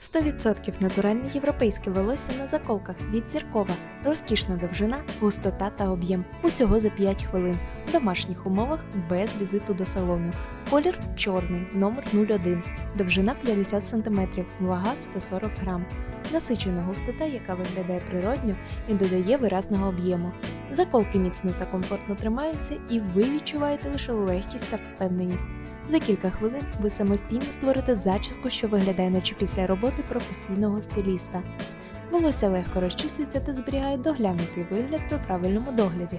100% натуральне європейське волосся на заколках від зіркова, розкішна довжина, густота та об'єм. Усього за 5 хвилин. Домашніх умовах без візиту до салону. Колір чорний, номер 01, довжина 50 см, вага 140 грам. Насичена густота, яка виглядає природньо і додає виразного об'єму. Заколки міцно та комфортно тримаються, і ви відчуваєте лише легкість та впевненість. За кілька хвилин ви самостійно створите зачіску, що виглядає наче після роботи професійного стиліста. Волосся легко розчісується та зберігає доглянутий вигляд при правильному догляді.